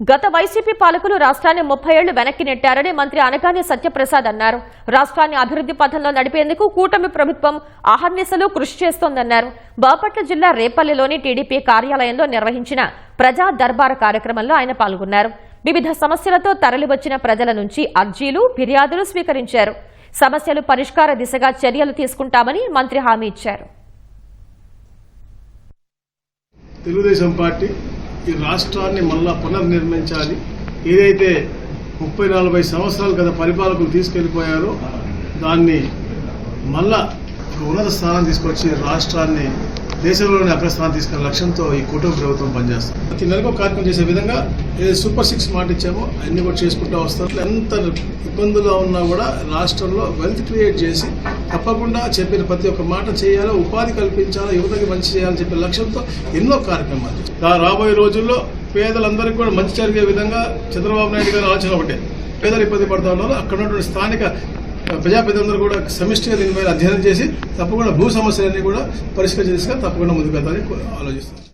గత వైసీపీ పాలకులు రాష్ట్రాన్ని ముప్పై ఏళ్ళు వెనక్కి నెట్టారని మంత్రి అనగానే సత్యప్రసాద్ అన్నారు. రాష్ట్రాన్ని అభివృద్ధి పథంలో నడిపేందుకు కూటమి ప్రభుత్వం అహర్నిశలు కృషి చేస్తోందన్నారు. బాపట్ల జిల్లా రేపల్లిలోని టీడీపీ కార్యాలయంలో నిర్వహించిన ప్రజా దర్బార్ కార్యక్రమంలో ఆయన పాల్గొన్నారు. వివిధ సమస్యలతో తరలివచ్చిన ప్రజల నుంచి అర్జీలు ఫిర్యాదులు స్వీకరించారు. సమస్యలు పరిష్కార దిశగా చర్యలు తీసుకుంటామని మంత్రి హామీ ఇచ్చారు. తెలుగుదేశం పార్టీ ఈ రాష్ట్రాన్ని మళ్ళా పునర్నిర్మించాలి. ఏదైతే ముప్పై నలభై సంవత్సరాలు గత పరిపాలకులు తీసుకెళ్ళిపోయారో దాన్ని మళ్ళా ఒక ఉన్నత స్థానం తీసుకొచ్చి రాష్ట్రాన్ని దేశంలోని అగ్రస్థానం తీసుకునే లక్ష్యంతో ఈ కుటుంబ ప్రభుత్వం పనిచేస్తుంది. ప్రతి నెలకు కార్యక్రమం చేసే విధంగా ఏదైతే సూపర్ సిక్స్ మాట ఇచ్చామో అన్ని కూడా చేసుకుంటూ వస్తారు. ఎంత ఇబ్బందుల్లో ఉన్నా కూడా రాష్ట్రంలో వెల్త్ క్రియేట్ చేసి తప్పకుండా చెప్పిన ప్రతి ఒక్క మాట చేయాలో ఉపాధి కల్పించాలో యువతకి మంచి చేయాలని చెప్పే లక్ష్యంతో ఎన్నో కార్యక్రమాలు రా- రాబోయే రోజుల్లో పేదలందరికీ కూడా మంచి జరిగే విధంగా చంద్రబాబు నాయుడు గారి ఆలోచన ఒకటే. పేదలు ఇబ్బంది పడతా ఉన్నారు. అక్కడ ఉన్నటువంటి స్థానిక ప్రజాప్రతినిధులందరూ కూడా సమిష్టిగా దీనిపై అధ్యయనం చేసి తప్పకుండా భూ సమస్యలన్నీ కూడా పరిష్కరించేదిగా తప్పకుండా ముందుకు వెళ్తారని ఆలోచిస్తారు